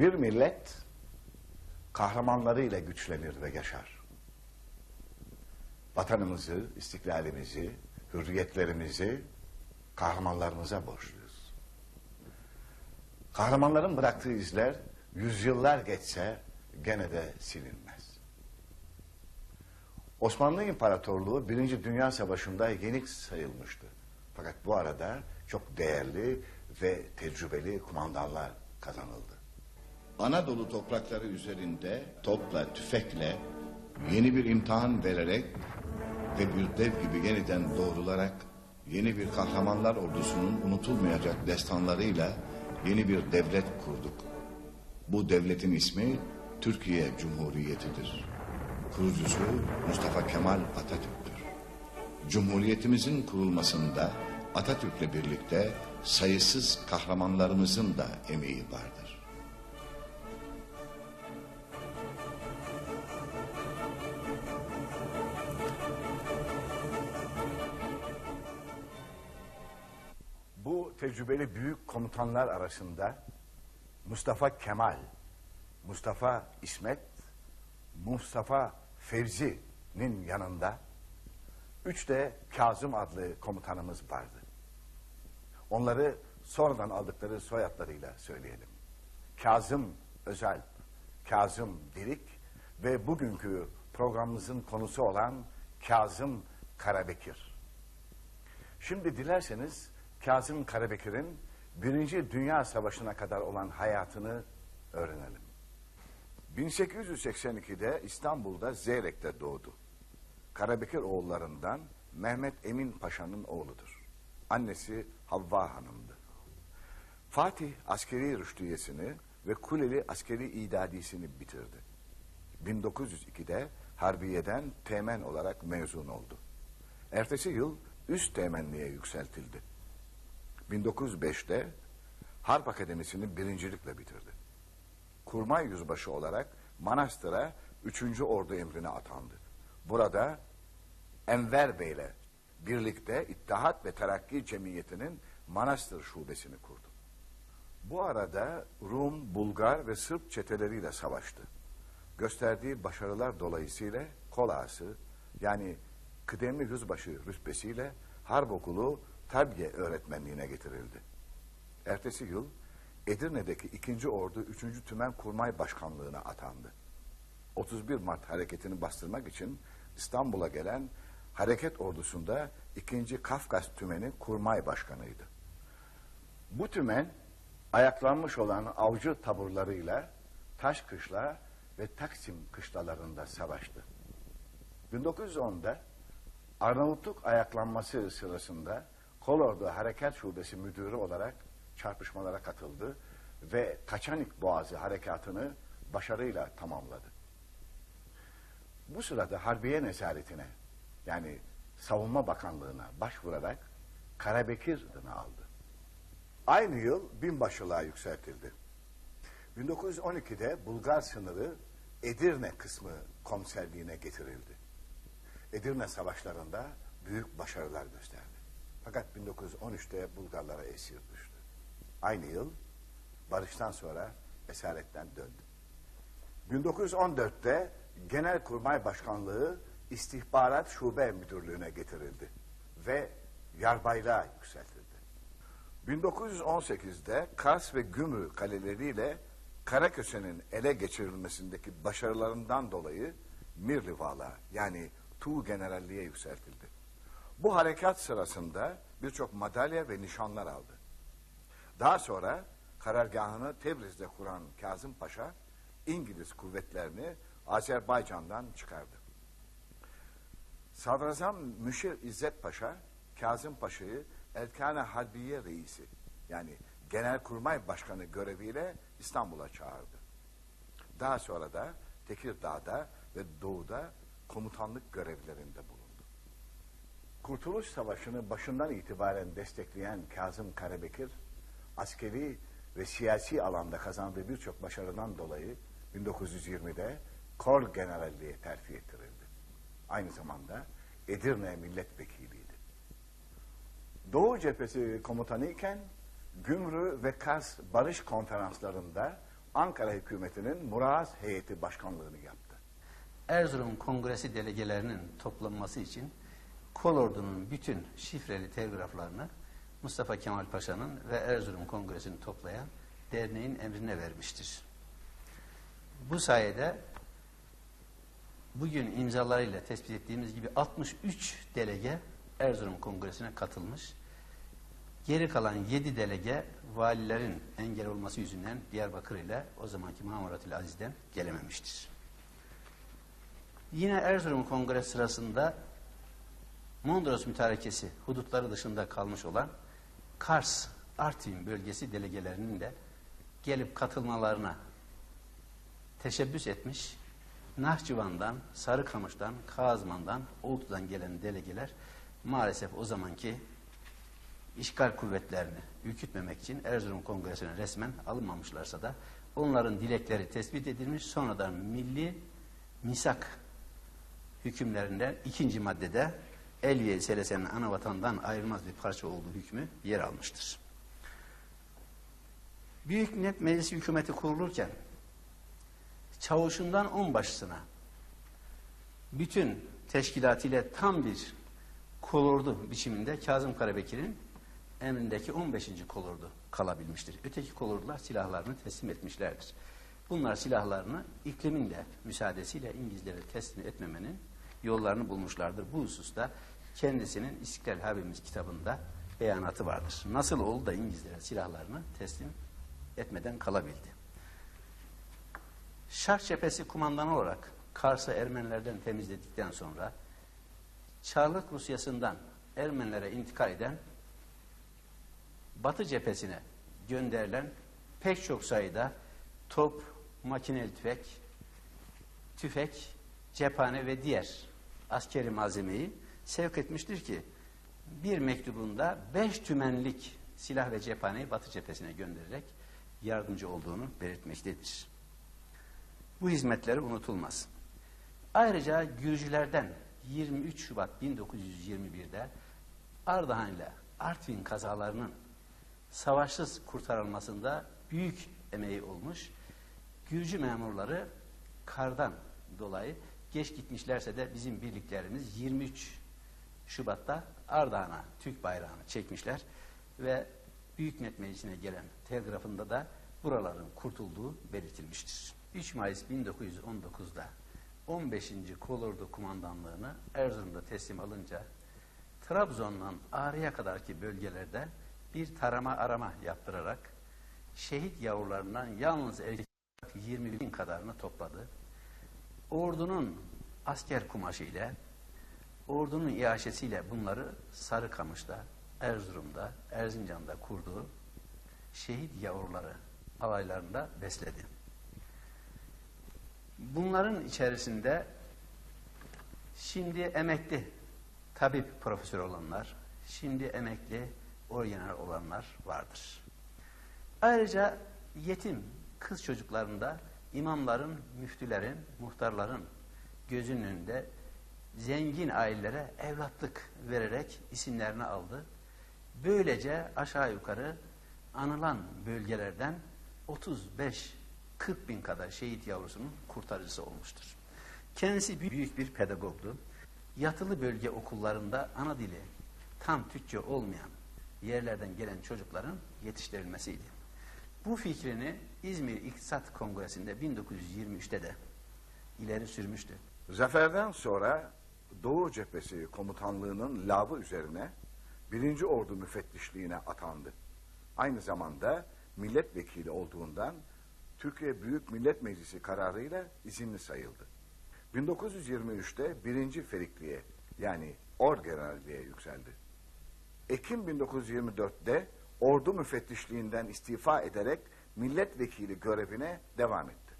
Bir millet kahramanlarıyla güçlenir ve yaşar. Vatanımızı, istiklalimizi, hürriyetlerimizi kahramanlarımıza borçluyuz. Kahramanların bıraktığı izler yüzyıllar geçse gene de silinmez. Osmanlı İmparatorluğu Birinci Dünya Savaşı'nda yenik sayılmıştı. Fakat bu arada çok değerli ve tecrübeli kumandanlar kazanıldı. Anadolu toprakları üzerinde topla, tüfekle yeni bir imtihan vererek ve bir dev gibi yeniden doğrularak yeni bir kahramanlar ordusunun unutulmayacak destanlarıyla yeni bir devlet kurduk. Bu devletin ismi Türkiye Cumhuriyeti'dir. Kurucusu Mustafa Kemal Atatürk'tür. Cumhuriyetimizin kurulmasında Atatürk'le birlikte sayısız kahramanlarımızın da emeği vardır. Tecrübeli büyük komutanlar arasında Mustafa Kemal, Mustafa İsmet, Mustafa Fevzi'nin yanında üç de Kazım adlı komutanımız vardı. Onları sonradan aldıkları soyadlarıyla söyleyelim. Kazım Özel, Kazım Dirik ve bugünkü programımızın konusu olan Kazım Karabekir. Şimdi dilerseniz Kazım Karabekir'in Birinci Dünya Savaşı'na kadar olan hayatını öğrenelim. 1882'de İstanbul'da Zeyrek'te doğdu. Karabekir oğullarından Mehmet Emin Paşa'nın oğludur. Annesi Havva Hanım'dı. Fatih askeri rüştiyesini ve Kuleli askeri idadisini bitirdi. 1902'de Harbiye'den teğmen olarak mezun oldu. Ertesi yıl üst teğmenliğe yükseltildi. 1905'te Harp Akademisi'ni birincilikle bitirdi. Kurmay yüzbaşı olarak Manastır'a 3. Ordu emrine atandı. Burada Enver Bey'le birlikte İttihat ve Terakki Cemiyeti'nin Manastır şubesini kurdu. Bu arada Rum, Bulgar ve Sırp çeteleriyle savaştı. Gösterdiği başarılar dolayısıyla kol ağası yani kıdemli yüzbaşı rütbesiyle harp okulu Tabiye öğretmenliğine getirildi. Ertesi yıl Edirne'deki 2. Ordu 3. Tümen Kurmay Başkanlığı'na atandı. 31 Mart hareketini bastırmak için İstanbul'a gelen hareket ordusunda 2. Kafkas Tümeni Kurmay Başkanıydı. Bu tümen ayaklanmış olan avcı taburlarıyla Taşkışla ve Taksim kışlalarında savaştı. 1910'da Arnavutluk ayaklanması sırasında Kolordu Harekat Şubesi Müdürü olarak çarpışmalara katıldı ve Kaçanik Boğazı harekatını başarıyla tamamladı. Bu sırada Harbiye Nezaretine yani Savunma Bakanlığı'na başvurarak Karabekir adını aldı. Aynı yıl binbaşılığa yükseltildi. 1912'de Bulgar sınırı Edirne kısmı komiserliğine getirildi. Edirne savaşlarında büyük başarılar gösterdi. Fakat 1913'te Bulgarlara esir düştü. Aynı yıl barıştan sonra esaretten döndü. 1914'te Genelkurmay Başkanlığı İstihbarat Şube Müdürlüğü'ne getirildi ve yarbaylığa yükseltildi. 1918'de Kars ve Gümrü kaleleriyle Karaköse'nin ele geçirilmesindeki başarılarından dolayı Mirlivala yani Tuğ Generalliğe yükseltildi. Bu harekat sırasında birçok madalya ve nişanlar aldı. Daha sonra karargahını Tebriz'de kuran Kazım Paşa, İngiliz kuvvetlerini Azerbaycan'dan çıkardı. Sadrazam Müşir İzzet Paşa, Kazım Paşa'yı Elkane Harbiye Reisi yani Genelkurmay Başkanı göreviyle İstanbul'a çağırdı. Daha sonra da Tekirdağ'da ve Doğu'da komutanlık görevlerinde bulundu. Kurtuluş Savaşı'nı başından itibaren destekleyen Kazım Karabekir, askeri ve siyasi alanda kazandığı birçok başarıdan dolayı 1920'de Kor Generalliğe terfi ettirildi. Aynı zamanda Edirne milletvekiliydi. Doğu cephesi komutanı iken Gümrü ve Kars barış konferanslarında Ankara hükümetinin Muraz heyeti başkanlığını yaptı. Erzurum Kongresi delegelerinin toplanması için Kolordu'nun bütün şifreli telgraflarını Mustafa Kemal Paşa'nın ve Erzurum Kongresi'ni toplayan derneğin emrine vermiştir. Bu sayede bugün imzalarıyla tespit ettiğimiz gibi 63 delege Erzurum Kongresi'ne katılmış. Geri kalan 7 delege valilerin engel olması yüzünden Diyarbakır ile o zamanki Mamuratül Aziz'den gelememiştir. Yine Erzurum Kongre sırasında Mondros Mütarekesi hudutları dışında kalmış olan Kars, Artvin bölgesi delegelerinin de gelip katılmalarına teşebbüs etmiş. Nahçıvan'dan, Sarıkamış'tan, Kazman'dan, Oltu'dan gelen delegeler maalesef o zamanki işgal kuvvetlerini ürkütmemek için Erzurum Kongresi'ne resmen alınmamışlarsa da onların dilekleri tespit edilmiş. Sonradan milli misak hükümlerinden ikinci maddede Elviye Selesen'in ana vatandan ayrılmaz bir parça olduğu hükmü yer almıştır. Büyük Millet Meclisi hükümeti kurulurken çavuşundan onbaşısına bütün teşkilatıyla tam bir kolordu biçiminde Kazım Karabekir'in emrindeki 15. kolordu kalabilmiştir. Öteki kolordular silahlarını teslim etmişlerdir. Bunlar silahlarını iklimin de müsaadesiyle İngilizlere teslim etmemenin yollarını bulmuşlardır. Bu hususta kendisinin İstiklal Harbimiz kitabında beyanatı vardır. Nasıl oldu da İngilizlere silahlarını teslim etmeden kalabildi? Şark cephesi kumandanı olarak Kars'ı Ermenilerden temizledikten sonra Çarlık Rusyası'ndan Ermenilere intikal eden Batı cephesine gönderilen pek çok sayıda top, makineli tüfek, tüfek, cephane ve diğer askeri malzemeyi sevk etmiştir ki bir mektubunda beş tümenlik silah ve cephaneyi Batı cephesine göndererek yardımcı olduğunu belirtmektedir. Bu hizmetleri unutulmaz. Ayrıca Gürcülerden 23 Şubat 1921'de Ardahan ile Artvin kazalarının savaşsız kurtarılmasında büyük emeği olmuş. Gürcü memurları kardan dolayı geç gitmişlerse de bizim birliklerimiz 23 Şubat'ta Ardahan'a Türk bayrağını çekmişler ve Büyük Millet Meclisi'ne gelen telgrafında da buraların kurtulduğu belirtilmiştir. 3 Mayıs 1919'da 15. Kolordu kumandanlığını Erzurum'da teslim alınca Trabzon'dan Ağrı'ya kadarki bölgelerde bir tarama arama yaptırarak şehit yavrularından yalnız erkek 20 bin kadarını topladı. Ordunun asker kumaşı ile ordunun iaşesiyle bunları Sarıkamış'ta, Erzurum'da, Erzincan'da kurduğu şehit yavruları alaylarında besledi. Bunların içerisinde şimdi emekli tabip profesör olanlar, şimdi emekli orgeneral olanlar vardır. Ayrıca yetim kız çocuklarında imamların, müftülerin, muhtarların gözünün önünde zengin ailelere evlatlık vererek isimlerini aldı. Böylece aşağı yukarı anılan bölgelerden 35 40 bin kadar şehit yavrusunun kurtarıcısı olmuştur. Kendisi büyük bir pedagogdu. Yatılı bölge okullarında ana dili tam Türkçe olmayan yerlerden gelen çocukların yetiştirilmesiydi. Bu fikrini İzmir İktisat Kongresi'nde 1923'te de ileri sürmüştü. Zaferden sonra Doğu Cephesi Komutanlığı'nın lavı üzerine birinci Ordu müfettişliğine atandı. Aynı zamanda milletvekili olduğundan Türkiye Büyük Millet Meclisi kararıyla izinli sayıldı. 1923'te birinci Ferikliğe yani Orgeneralliğe yükseldi. Ekim 1924'de ordu müfettişliğinden istifa ederek milletvekili görevine devam etti.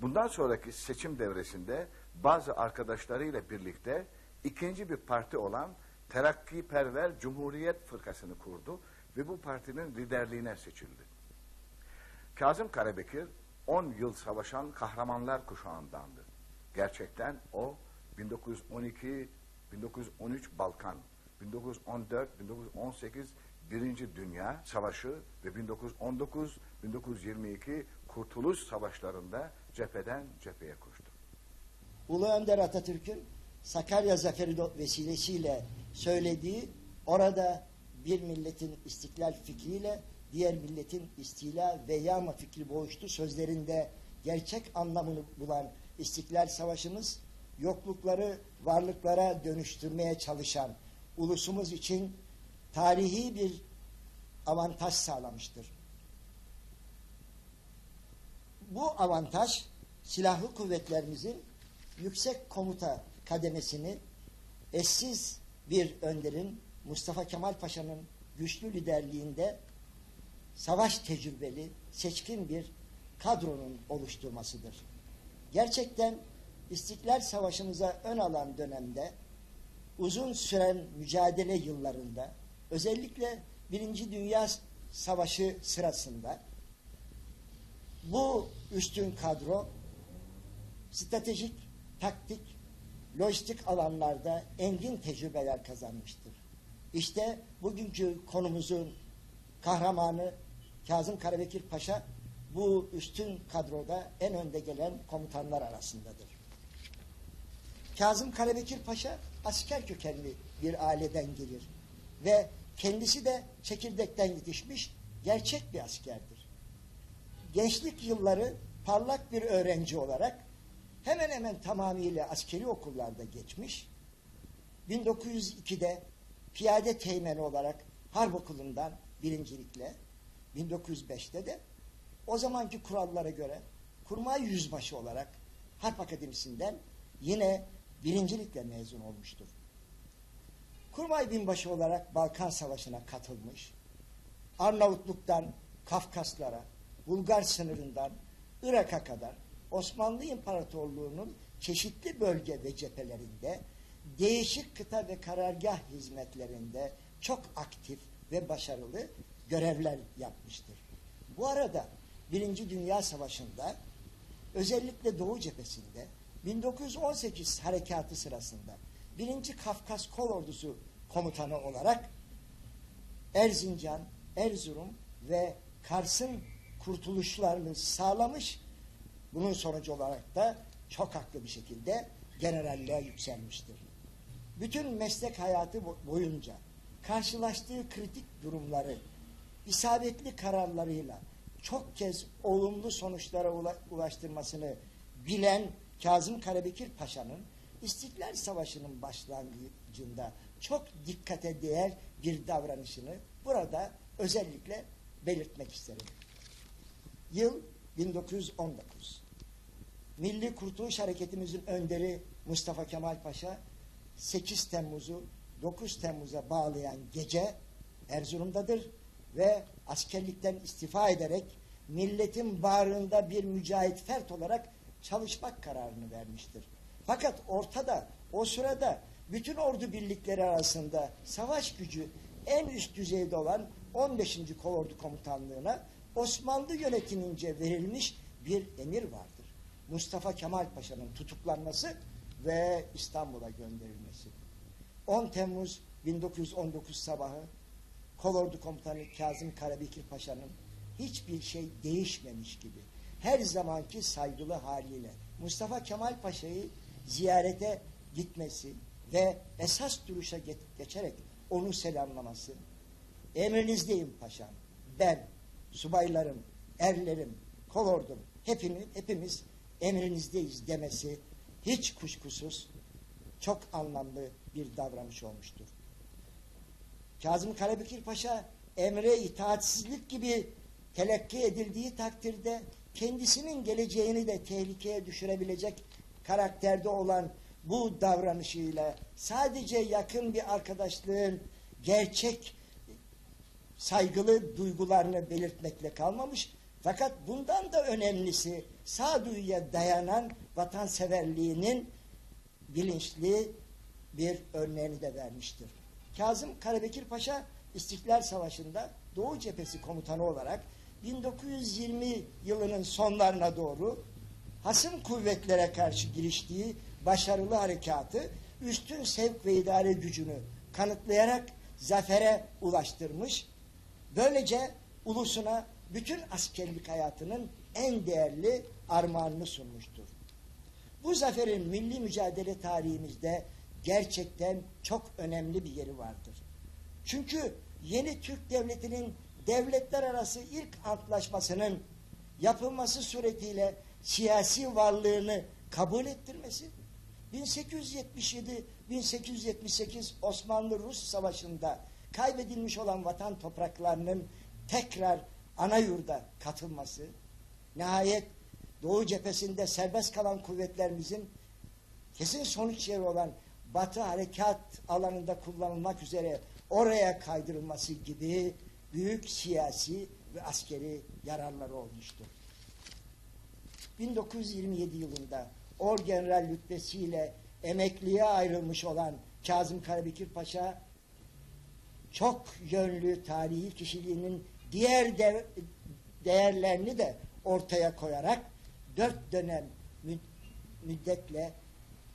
Bundan sonraki seçim devresinde bazı arkadaşlarıyla birlikte ikinci bir parti olan Terakkiperver Cumhuriyet Fırkası'nı kurdu ve bu partinin liderliğine seçildi. Kazım Karabekir 10 yıl savaşan kahramanlar kuşağındandı. Gerçekten o 1912, 1913 Balkan, 1914, 1918 Birinci Dünya Savaşı ve 1919-1922 kurtuluş savaşlarında cepheden cepheye koştu. Ulu Önder Atatürk'ün Sakarya Zaferi vesilesiyle söylediği orada bir milletin istiklal fikriyle diğer milletin istila ve yağma fikri boğuştu sözlerinde gerçek anlamını bulan İstiklal Savaşımız yoklukları varlıklara dönüştürmeye çalışan ulusumuz için tarihi bir avantaj sağlamıştır. Bu avantaj silahlı kuvvetlerimizin yüksek komuta kademesini eşsiz bir önderin Mustafa Kemal Paşa'nın güçlü liderliğinde savaş tecrübeli, seçkin bir kadronun oluşturmasıdır. Gerçekten İstiklal Savaşımıza ön alan dönemde uzun süren mücadele yıllarında özellikle Birinci Dünya Savaşı sırasında bu üstün kadro stratejik, taktik, lojistik alanlarda engin tecrübeler kazanmıştır. İşte bugünkü konumuzun kahramanı Kazım Karabekir Paşa bu üstün kadroda en önde gelen komutanlar arasındadır. Kazım Karabekir Paşa asker kökenli bir aileden gelir ve kendisi de çekirdekten yetişmiş gerçek bir askerdir. Gençlik yılları parlak bir öğrenci olarak hemen hemen tamamıyla askeri okullarda geçmiş. 1902'de piyade teğmeni olarak harp okulundan birincilikle 1905'te de o zamanki kurallara göre kurmay yüzbaşı olarak harp akademisinden yine birincilikle mezun olmuştur. Kurmay binbaşı olarak Balkan Savaşı'na katılmış. Arnavutluk'tan Kafkaslara, Bulgar sınırından Irak'a kadar Osmanlı İmparatorluğu'nun çeşitli bölge ve cephelerinde değişik kıta ve karargah hizmetlerinde çok aktif ve başarılı görevler yapmıştır. Bu arada Birinci Dünya Savaşı'nda özellikle Doğu cephesinde 1918 harekatı sırasında 1. Kafkas Kol Ordusu komutanı olarak Erzincan, Erzurum ve Kars'ın kurtuluşlarını sağlamış. Bunun sonucu olarak da çok haklı bir şekilde generalliğe yükselmiştir. Bütün meslek hayatı bo- boyunca karşılaştığı kritik durumları isabetli kararlarıyla çok kez olumlu sonuçlara ula- ulaştırmasını bilen Kazım Karabekir Paşa'nın İstiklal Savaşı'nın başlangıcında çok dikkate değer bir davranışını burada özellikle belirtmek isterim. Yıl 1919. Milli Kurtuluş Hareketimizin önderi Mustafa Kemal Paşa 8 Temmuz'u 9 Temmuz'a bağlayan gece Erzurum'dadır ve askerlikten istifa ederek milletin bağrında bir mücahit fert olarak çalışmak kararını vermiştir. Fakat ortada o sırada bütün ordu birlikleri arasında savaş gücü en üst düzeyde olan 15. Kolordu Komutanlığı'na Osmanlı yönetimince verilmiş bir emir vardır. Mustafa Kemal Paşa'nın tutuklanması ve İstanbul'a gönderilmesi. 10 Temmuz 1919 sabahı Kolordu Komutanı Kazım Karabekir Paşa'nın hiçbir şey değişmemiş gibi her zamanki saygılı haliyle Mustafa Kemal Paşa'yı ziyarete gitmesi ve esas duruşa ge- geçerek onu selamlaması emrinizdeyim paşam ben subaylarım erlerim kolordum hepimiz, hepimiz emrinizdeyiz demesi hiç kuşkusuz çok anlamlı bir davranış olmuştur. Kazım Karabekir Paşa emre itaatsizlik gibi telakki edildiği takdirde kendisinin geleceğini de tehlikeye düşürebilecek karakterde olan bu davranışıyla sadece yakın bir arkadaşlığın gerçek saygılı duygularını belirtmekle kalmamış fakat bundan da önemlisi sağduyuya dayanan vatanseverliğinin bilinçli bir örneğini de vermiştir. Kazım Karabekir Paşa İstiklal Savaşı'nda Doğu Cephesi komutanı olarak 1920 yılının sonlarına doğru hasım kuvvetlere karşı giriştiği başarılı harekatı üstün sevk ve idare gücünü kanıtlayarak zafere ulaştırmış. Böylece ulusuna bütün askerlik hayatının en değerli armağanını sunmuştur. Bu zaferin milli mücadele tarihimizde gerçekten çok önemli bir yeri vardır. Çünkü yeni Türk Devleti'nin devletler arası ilk antlaşmasının yapılması suretiyle siyasi varlığını kabul ettirmesi, 1877-1878 Osmanlı-Rus Savaşı'nda kaybedilmiş olan vatan topraklarının tekrar ana yurda katılması, nihayet Doğu cephesinde serbest kalan kuvvetlerimizin kesin sonuç yeri olan Batı harekat alanında kullanılmak üzere oraya kaydırılması gibi büyük siyasi ve askeri yararları olmuştur. 1927 yılında Orgeneral rütbesiyle emekliye ayrılmış olan Kazım Karabekir Paşa çok yönlü tarihi kişiliğinin diğer de, değerlerini de ortaya koyarak dört dönem mü- müddetle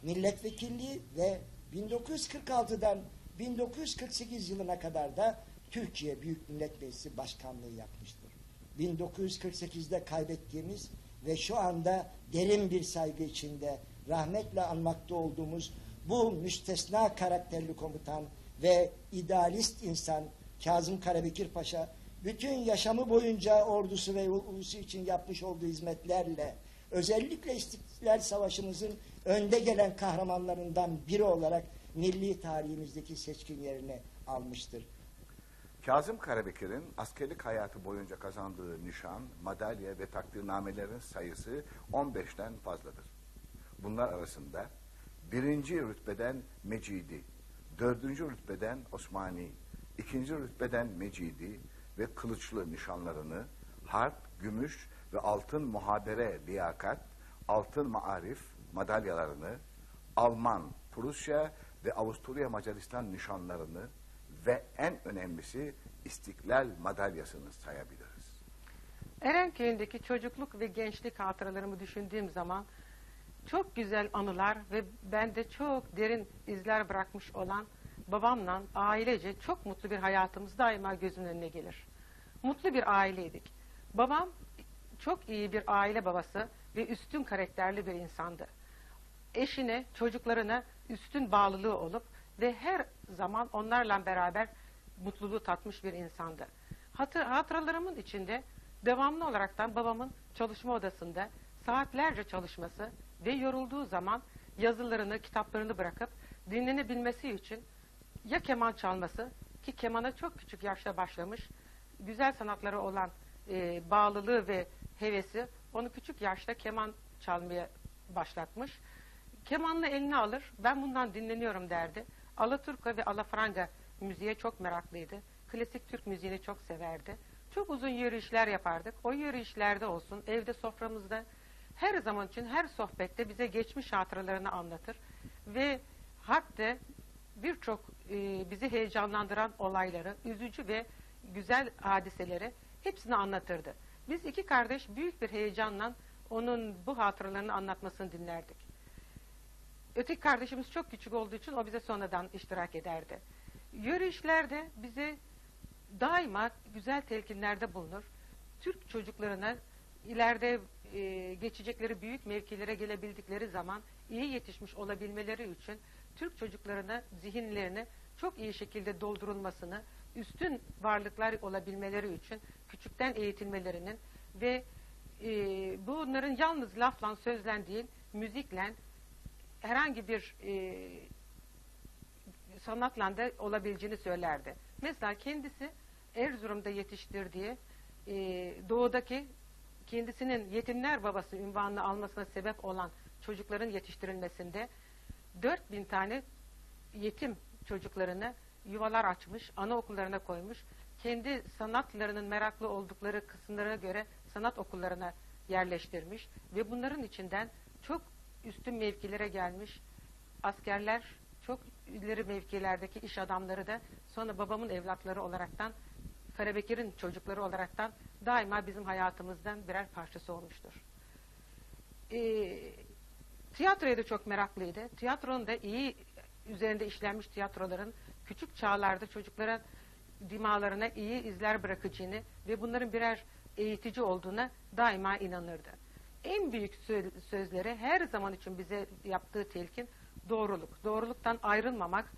milletvekilliği ve 1946'dan 1948 yılına kadar da Türkiye Büyük Millet Meclisi Başkanlığı yapmıştır. 1948'de kaybettiğimiz ve şu anda derin bir saygı içinde rahmetle anmakta olduğumuz bu müstesna karakterli komutan ve idealist insan Kazım Karabekir Paşa bütün yaşamı boyunca ordusu ve ulusu için yapmış olduğu hizmetlerle özellikle İstiklal Savaşı'mızın önde gelen kahramanlarından biri olarak milli tarihimizdeki seçkin yerini almıştır. Kazım Karabekir'in askerlik hayatı boyunca kazandığı nişan, madalya ve takdirnamelerin sayısı 15'ten fazladır. Bunlar arasında birinci rütbeden Mecidi, dördüncü rütbeden Osmani, ikinci rütbeden Mecidi ve kılıçlı nişanlarını harp, gümüş ve altın muhabere liyakat, altın maarif madalyalarını, Alman, Prusya ve Avusturya Macaristan nişanlarını ve en önemlisi İstiklal madalyasını sayabiliriz. Erenköy'ündeki çocukluk ve gençlik hatıralarımı düşündüğüm zaman çok güzel anılar ve bende çok derin izler bırakmış olan babamla ailece çok mutlu bir hayatımız daima gözümün önüne gelir. Mutlu bir aileydik. Babam çok iyi bir aile babası ve üstün karakterli bir insandı. Eşine, çocuklarına üstün bağlılığı olup ve her zaman onlarla beraber mutluluğu tatmış bir insandı. Hatır, hatıralarımın içinde devamlı olaraktan babamın çalışma odasında saatlerce çalışması ve yorulduğu zaman yazılarını, kitaplarını bırakıp dinlenebilmesi için ya keman çalması ki kemana çok küçük yaşta başlamış, güzel sanatları olan e, bağlılığı ve hevesi onu küçük yaşta keman çalmaya başlatmış. Kemanını eline alır, ben bundan dinleniyorum derdi. Alaturka ve alafranga müziğe çok meraklıydı. Klasik Türk müziğini çok severdi. Çok uzun yürüyüşler yapardık. O yürüyüşlerde olsun, evde soframızda her zaman için her sohbette bize geçmiş hatıralarını anlatır. Ve hatta birçok e, bizi heyecanlandıran olayları, üzücü ve güzel hadiseleri hepsini anlatırdı. Biz iki kardeş büyük bir heyecanla onun bu hatıralarını anlatmasını dinlerdik. Öteki kardeşimiz çok küçük olduğu için o bize sonradan iştirak ederdi. Yürüyüşlerde bize daima güzel telkinlerde bulunur. Türk çocuklarına ileride e, geçecekleri büyük mevkilere gelebildikleri zaman iyi yetişmiş olabilmeleri için Türk çocuklarına zihinlerini çok iyi şekilde doldurulmasını, üstün varlıklar olabilmeleri için küçükten eğitilmelerinin ve e, bunların yalnız lafla, sözlen değil, müzikle herhangi bir e, sanatla da olabileceğini söylerdi. Mesela kendisi Erzurum'da yetiştirdiği e, doğudaki kendisinin yetimler babası ünvanını almasına sebep olan çocukların yetiştirilmesinde 4000 tane yetim çocuklarını yuvalar açmış, anaokullarına koymuş. Kendi sanatlarının meraklı oldukları kısımlarına göre sanat okullarına yerleştirmiş ve bunların içinden çok üstün mevkilere gelmiş askerler, çok ileri mevkilerdeki iş adamları da sonra babamın evlatları olaraktan Karabekir'in çocukları olaraktan daima bizim hayatımızdan birer parçası olmuştur. Ee, tiyatroya da çok meraklıydı. Tiyatronun da iyi üzerinde işlenmiş tiyatroların küçük çağlarda çocuklara dimalarına iyi izler bırakacağını ve bunların birer eğitici olduğuna daima inanırdı. En büyük sö- sözleri her zaman için bize yaptığı telkin doğruluk. Doğruluktan ayrılmamak,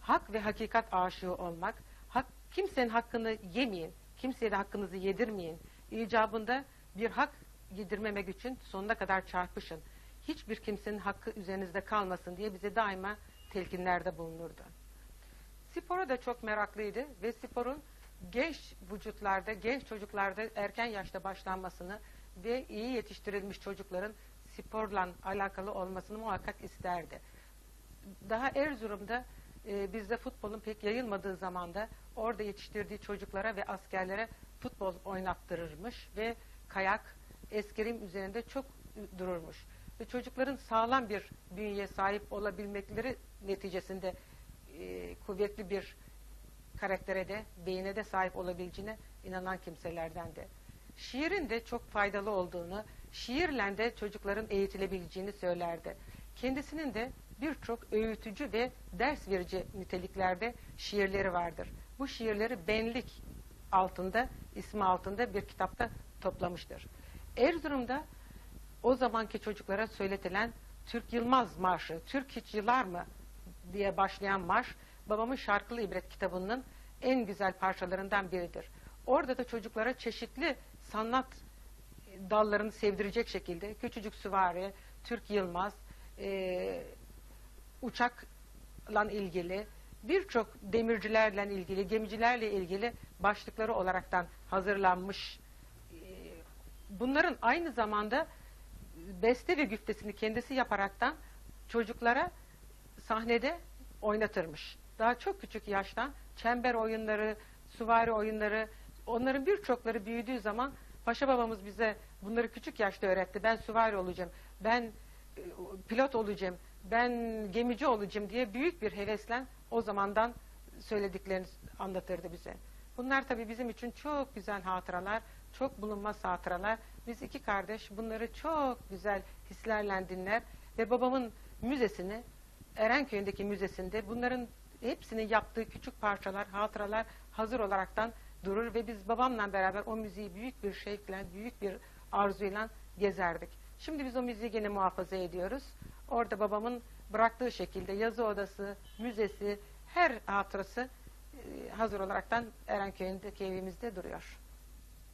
hak ve hakikat aşığı olmak, hak, kimsenin hakkını yemeyin, kimseye de hakkınızı yedirmeyin. İcabında bir hak yedirmemek için sonuna kadar çarpışın. Hiçbir kimsenin hakkı üzerinizde kalmasın diye bize daima telkinlerde bulunurdu. Spora da çok meraklıydı ve sporun genç vücutlarda, genç çocuklarda erken yaşta başlanmasını ve iyi yetiştirilmiş çocukların sporla alakalı olmasını muhakkak isterdi. Daha Erzurum'da e, bizde futbolun pek yayılmadığı zamanda orada yetiştirdiği çocuklara ve askerlere futbol oynattırırmış ve kayak, eskrim üzerinde çok dururmuş. Ve çocukların sağlam bir bünyeye sahip olabilmekleri neticesinde e, kuvvetli bir karaktere de, beyine de sahip olabileceğine inanan kimselerden de. Şiirin de çok faydalı olduğunu, şiirle de çocukların eğitilebileceğini söylerdi. Kendisinin de birçok öğütücü ve ders verici niteliklerde şiirleri vardır. Bu şiirleri benlik altında, ismi altında bir kitapta toplamıştır. Erzurum'da o zamanki çocuklara söyletilen Türk Yılmaz Marşı, Türk hiç yılar mı diye başlayan marş, babamın Şarkılı İbret kitabının en güzel parçalarından biridir. Orada da çocuklara çeşitli sanat dallarını sevdirecek şekilde küçücük süvari, Türk Yılmaz, e, uçakla ilgili, birçok demircilerle ilgili, gemicilerle ilgili başlıkları olaraktan hazırlanmış. E, bunların aynı zamanda beste ve güftesini kendisi yaparaktan çocuklara sahnede oynatırmış. Daha çok küçük yaştan çember oyunları, süvari oyunları, onların birçokları büyüdüğü zaman Paşa babamız bize bunları küçük yaşta öğretti. Ben süvari olacağım, ben e, pilot olacağım, ben gemici olacağım diye büyük bir hevesle o zamandan söylediklerini anlatırdı bize. Bunlar tabii bizim için çok güzel hatıralar, çok bulunmaz hatıralar. Biz iki kardeş bunları çok güzel hislerle dinler ve babamın müzesini, Erenköy'ündeki müzesinde bunların hepsinin yaptığı küçük parçalar, hatıralar hazır olaraktan durur ve biz babamla beraber o müziği büyük bir şevkle, büyük bir arzuyla gezerdik. Şimdi biz o müziği gene muhafaza ediyoruz. Orada babamın bıraktığı şekilde yazı odası, müzesi, her hatırası e, hazır olaraktan Erenköy'ündeki evimizde duruyor.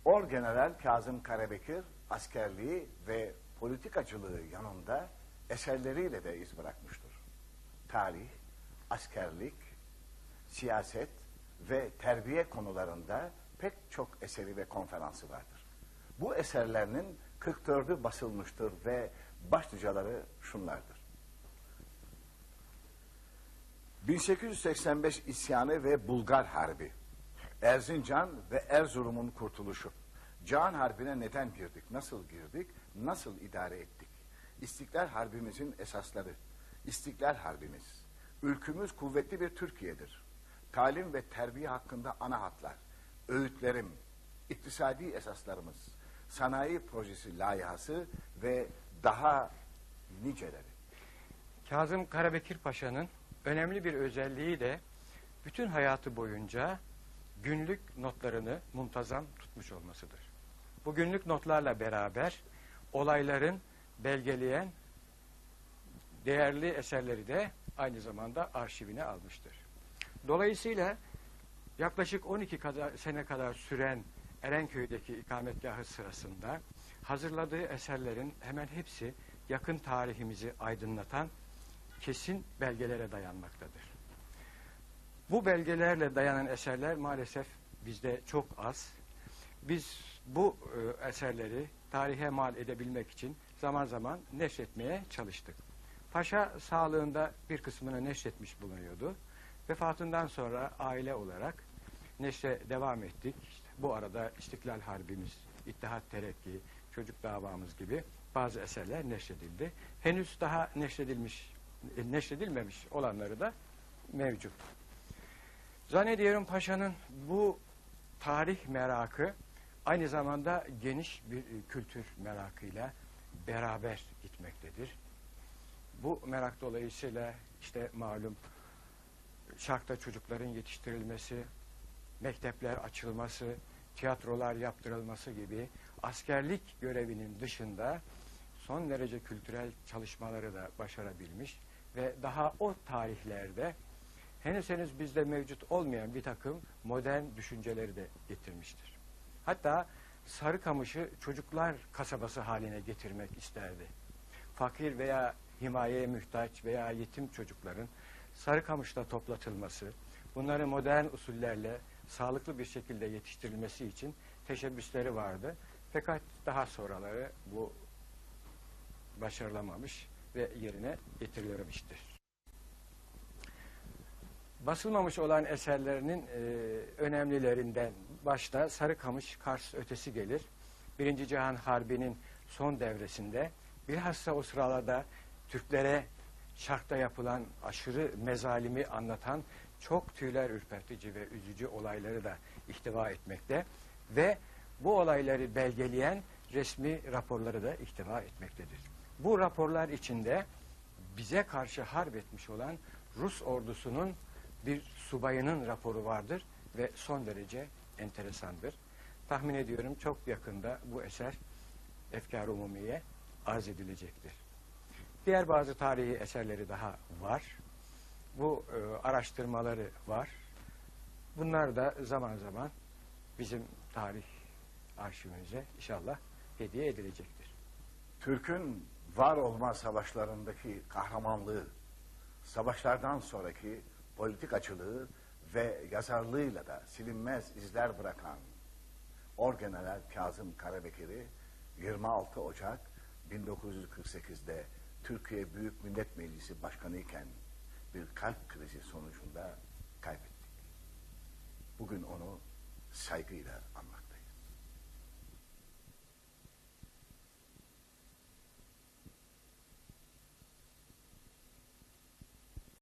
Orgeneral Kazım Karabekir askerliği ve politikacılığı yanında eserleriyle de iz bırakmıştır. Tarih, askerlik, siyaset ve terbiye konularında pek çok eseri ve konferansı vardır. Bu eserlerinin 44'ü basılmıştır ve başlıcaları şunlardır. 1885 isyanı ve Bulgar Harbi, Erzincan ve Erzurum'un kurtuluşu. Can Harbi'ne neden girdik, nasıl girdik, nasıl idare ettik? İstiklal Harbimizin esasları, İstiklal Harbimiz, ülkümüz kuvvetli bir Türkiye'dir. Talim ve terbiye hakkında ana hatlar, öğütlerim, iktisadi esaslarımız, sanayi projesi layihası ve daha niceleri. Kazım Karabekir Paşa'nın önemli bir özelliği de bütün hayatı boyunca günlük notlarını muntazam tutmuş olmasıdır. Bu günlük notlarla beraber olayların belgeleyen değerli eserleri de aynı zamanda arşivine almıştır. Dolayısıyla yaklaşık 12 kadar, sene kadar süren Erenköy'deki ikametgahı sırasında hazırladığı eserlerin hemen hepsi yakın tarihimizi aydınlatan kesin belgelere dayanmaktadır. Bu belgelerle dayanan eserler maalesef bizde çok az. Biz bu e, eserleri tarihe mal edebilmek için zaman zaman neşretmeye çalıştık. Paşa sağlığında bir kısmını neşretmiş bulunuyordu. Vefatından sonra aile olarak neşre devam ettik. İşte bu arada İstiklal Harbimiz, İttihat Terekki, Çocuk Davamız gibi bazı eserler neşredildi. Henüz daha neşredilmiş, e, neşredilmemiş olanları da mevcut. Zannediyorum Paşa'nın bu tarih merakı aynı zamanda geniş bir e, kültür merakıyla beraber gitmektedir. Bu merak dolayısıyla işte malum Şark'ta çocukların yetiştirilmesi, mektepler açılması, tiyatrolar yaptırılması gibi askerlik görevinin dışında son derece kültürel çalışmaları da başarabilmiş ve daha o tarihlerde henüz henüz bizde mevcut olmayan bir takım modern düşünceleri de getirmiştir. Hatta Sarıkamış'ı çocuklar kasabası haline getirmek isterdi. Fakir veya himayeye muhtaç veya yetim çocukların Sarıkamış'ta toplatılması, bunların modern usullerle sağlıklı bir şekilde yetiştirilmesi için teşebbüsleri vardı. Fakat daha sonraları bu başarılamamış ve yerine getirilmemiştir. Basılmamış olan eserlerinin e, önemlilerinden başta Sarıkamış Kars ötesi gelir. Birinci Cihan Harbi'nin son devresinde bilhassa o sıralarda Türklere şarkta yapılan aşırı mezalimi anlatan çok tüyler ürpertici ve üzücü olayları da ihtiva etmekte ve bu olayları belgeleyen resmi raporları da ihtiva etmektedir. Bu raporlar içinde bize karşı harp etmiş olan Rus ordusunun bir subayının raporu vardır ve son derece enteresandır. Tahmin ediyorum çok yakında bu eser Efkar-ı Umumiye arz edilecektir. Diğer bazı tarihi eserleri daha var. Bu e, araştırmaları var. Bunlar da zaman zaman bizim tarih arşivimize inşallah hediye edilecektir. Türk'ün var olma savaşlarındaki kahramanlığı, savaşlardan sonraki politikacılığı ve yazarlığıyla da silinmez izler bırakan Orgeneral Kazım Karabekir'i 26 Ocak 1948'de Türkiye Büyük Millet Meclisi Başkanı iken bir kalp krizi sonucunda kaybettik. Bugün onu saygıyla anmakta.